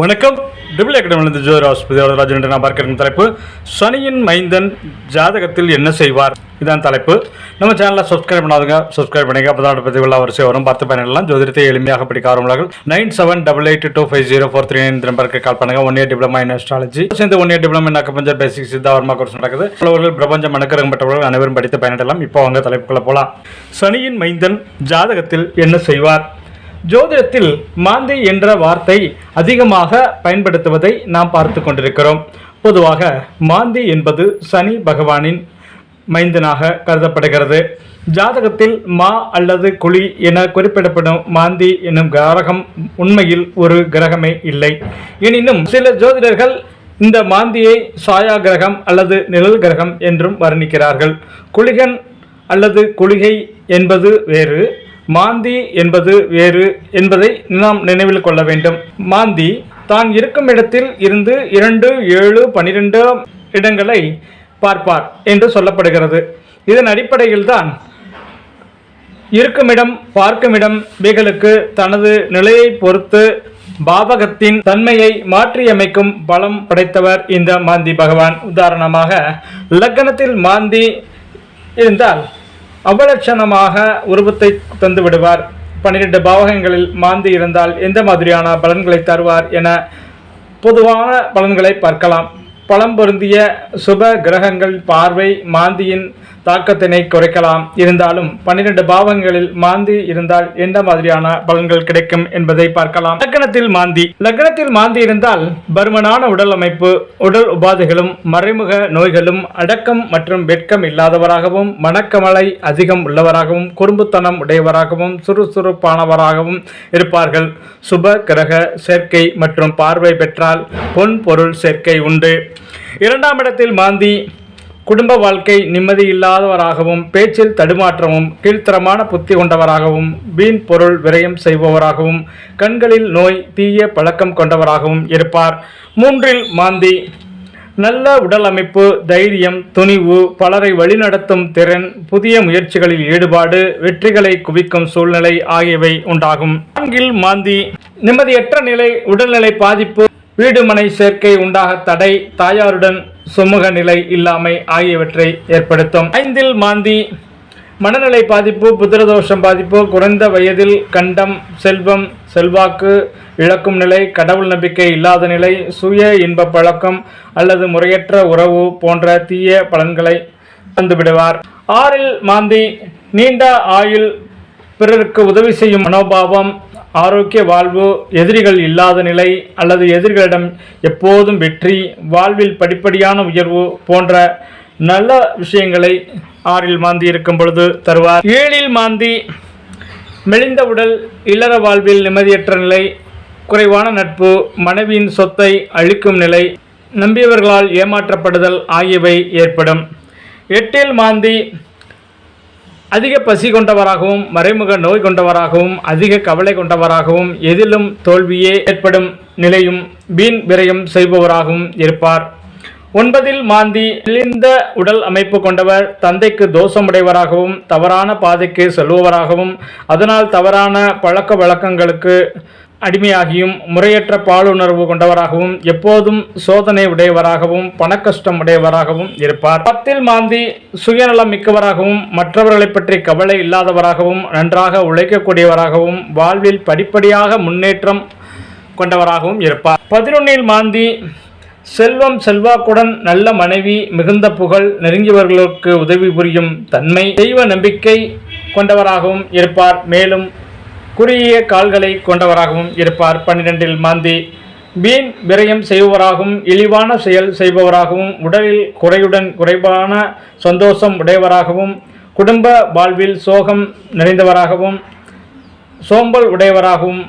வணக்கம். டிபிள் அகாடமிலிருந்து ஜோர் ஆஸ்பதி ராஜன் என்று நான் பார்க்க தலைப்பு சனியின் மைந்தன் ஜாதகத்தில் என்ன செய்வார்? இதான் தலைப்பு. நம்ம சேனலில் சப்ஸ்கிரைப் பண்ணாதுங்க சப்ஸ்கிரைப் பண்ணிங்க அப்போ தான் பற்றி உள்ள வரிசை வரும். பார்த்து பயனெல்லாம் ஜோதிடத்தை எளிமையாக படிக்க ஆரம்பிவார்கள் nine seven double eight two five zero four three nine நம்பருக்கு கால் பண்ணுங்க. One year diploma in astrology சேர்ந்து one year diploma in acupuncture basic சித்தாவர்மா course நடக்குது. உள்ளவர்கள் பிரபஞ்சம் மனக்கரகம் பெற்றவர்கள் அனைவரும் படித்து பயனிடலாம் இப்போ அவங்க தலைப்புக்குள்ள போகலாம் சனியின் மைந்தன் ஜாதகத்தில் என்ன செய்வார்? ஜோதிடத்தில் மாந்தி என்ற வார்த்தை அதிகமாக பயன்படுத்துவதை நாம் பார்த்து கொண்டிருக்கிறோம். பொதுவாக மாந்தி என்பது சனி பகவானின் மைந்தனாக கருதப்படுகிறது. ஜாதகத்தில் மா அல்லது குழி என குறிப்பிடப்படும் மாந்தி என்னும் கிரகம் உண்மையில் ஒரு கிரகமே இல்லை. எனினும் சில ஜோதிடர்கள் இந்த மாந்தியை சாயா கிரகம் அல்லது நிழல் கிரகம் என்றும் வர்ணிக்கிறார்கள். குளிகன் அல்லது குளிகை என்பது வேறு மாந்தி என்பது வேறு என்பதை நாம் நினைவில் கொள்ள வேண்டும். மாந்தி தான் இருக்கும் இடத்தில் இருந்து இரண்டு ஏழு பனிரெண்டு இடங்களை பார்ப்பார் என்று சொல்லப்படுகிறது. இதன் அடிப்படையில் தான் இருக்குமிடம் பார்க்குமிடம் இவைகளுக்கு தனது நிலையை பொறுத்து பாவகத்தின் தன்மையை மாற்றியமைக்கும் பலம் படைத்தவர் இந்த மாந்தி பகவான். உதாரணமாக லக்னத்தில் மாந்தி இருந்தால் அவலட்சணமாக உருவத்தை தந்து விடுவார். பன்னிரெண்டு பாவகங்களில் மாந்தி இருந்தால் எந்த மாதிரியான பலன்களை தருவார் என பொதுவான பலன்களை பார்க்கலாம். பலம் பொருந்திய சுப கிரகங்கள் பார்வை மாந்தியின் தாக்கத்தினை குறைக்கலாம். இருந்தாலும் பன்னிரண்டு பாவங்களில் மாந்தி இருந்தால் எந்த மாதிரியான பலன்கள் கிடைக்கும் என்பதை பார்க்கலாம். லக்னத்தில் மாந்தி. லக்னத்தில் மாந்தி இருந்தால் பருமனான உடல் அமைப்பு உடல் உபாதைகளும் மறைமுக நோய்களும் அடக்கம் மற்றும் வெட்கம் இல்லாதவராகவும் மணக்கமலை அதிகம் உள்ளவராகவும் குறும்புத்தனம் உடையவராகவும் சுறுசுறுப்பானவராகவும் இருப்பார்கள். சுப கிரக சேர்க்கை மற்றும் பார்வை பெற்றால் பொன் பொருள் சேர்க்கை உண்டு. இரண்டாம் இடத்தில் மாந்தி. குடும்ப வாழ்க்கை நிம்மதி இல்லாதவராகவும் பேச்சில் தடுமாற்றமும் கீழ்த்தரமான புத்தி கொண்டவராகவும் வீண் பொருள் விரயம் செய்பவராகவும் கண்களில் நோய் தீய பழக்கம் கொண்டவராகவும் இருப்பார். மூன்றில் மாந்தி நல்ல உடல் அமைப்பு தைரியம் துணிவு பலரை வழிநடத்தும் திறன் புதிய முயற்சிகளில் ஈடுபாடு வெற்றிகளை குவிக்கும் சூழ்நிலை ஆகியவை உண்டாகும். நான்கில் மாந்தி நிம்மதியற்ற நிலை உடல்நிலை பாதிப்பு வீடு மனை சேர்க்கை உண்டாக தடை தாயாருடன் சுமூக நிலை இல்லாமை ஆகியவற்றை ஏற்படுத்தும். ஐந்தில் மாந்தி மனநிலை பாதிப்பு புத்திரதோஷம் பாதிப்பு குறைந்த வயதில் கண்டம் செல்வம் செல்வாக்கு இழக்கும் நிலை கடவுள் நம்பிக்கை இல்லாத நிலை சுய இன்ப பழக்கம் அல்லது முறையற்ற உறவு போன்ற தீய பலன்களை தந்துவிடுவார். ஆறில் மாந்தி நீண்ட ஆயுள் பிறருக்கு உதவி செய்யும் மனோபாவம் ஆரோக்கிய வாழ்வு எதிரிகள் இல்லாத நிலை அல்லது எதிரிகளிடம் எப்போதும் வெற்றி வாழ்வில் படிப்படியான உயர்வு போன்ற நல்ல விஷயங்களை ஆறில் மாந்தி இருக்கும் பொழுது தருவார். ஏழில் மாந்தி மெலிந்த உடல் இல்லற வாழ்வில் நிம்மதியற்ற நிலை குறைவான நட்பு மனைவியின் சொத்தை அழிக்கும் நிலை நம்பியவர்களால் ஏமாற்றப்படுதல் ஆகியவை ஏற்படும். எட்டில் மாந்தி அதிக பசி கொண்டவராகவும் மறைமுக நோய் கொண்டவராகவும் அதிக கவலை கொண்டவராகவும் எதிலும் தோல்வியே ஏற்படும் நிலையும் வீண் விரயம் செய்பவராகவும் இருப்பார். ஒன்பதில் மாந்தி இழிந்த உடல் அமைப்பு கொண்டவர் தந்தைக்கு தோஷமுடையவராகவும் தவறான பாதைக்கு செல்பவராகவும் அதனால் தவறான பழக்க வழக்கங்களுக்கு அடிமையாகியும் முறையற்ற பாலுணர்வு கொண்டவராகவும் எப்போதும் சோதனை உடையவராகவும் பணக்கஷ்டம் உடையவராகவும் இருப்பார். பத்தில் மாந்தி சுயநலம் மிக்கவராகவும் மற்றவர்களை பற்றி கவலை இல்லாதவராகவும் நன்றாக உழைக்கக்கூடியவராகவும் வாழ்வில் படிப்படியாக முன்னேற்றம் கொண்டவராகவும் இருப்பார். பதினொன்னில் மாந்தி செல்வம் செல்வாக்குடன் நல்ல மனைவி மிகுந்த புகழ் நெருங்கியவர்களுக்கு உதவி புரியும் தன்மை தெய்வ நம்பிக்கை கொண்டவராகவும் இருப்பார். மேலும் குறுகிய கால்களை கொண்டவராகவும் இருப்பார். பன்னிரெண்டில் மாந்தி வீண் விரயம் செய்பவராகவும் இழிவான செயல் செய்பவராகவும் உடலில் குறையுடன் குறைவான சந்தோஷம் உடையவராகவும் குடும்ப வாழ்வில் சோகம் நிறைந்தவராகவும் சோம்பல் உடையவராகவும்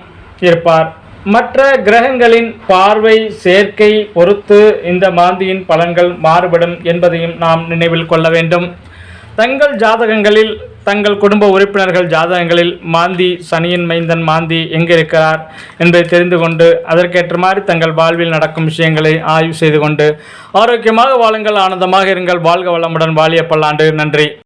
இருப்பார். மற்ற கிரகங்களின் பார்வை சேர்க்கை பொறுத்து இந்த மாந்தியின் பலன்கள் மாறுபடும் என்பதையும் நாம் நினைவில் கொள்ள வேண்டும். தங்கள் ஜாதகங்களில் தங்கள் குடும்ப உறுப்பினர்கள் ஜாதகங்களில் மாந்தி சனியின் மைந்தன் மாந்தி எங்கே இருக்கிறார் என்பதை தெரிந்து கொண்டு அதற்கேற்ற மாதிரி தங்கள் வாழ்வில் நடக்கும் விஷயங்களை ஆய்வு செய்து கொண்டு ஆரோக்கியமாக வாழுங்கள் ஆனந்தமாக இருங்கள் வாழ்க வளமுடன் வாழிய பல்லாண்டு நன்றி.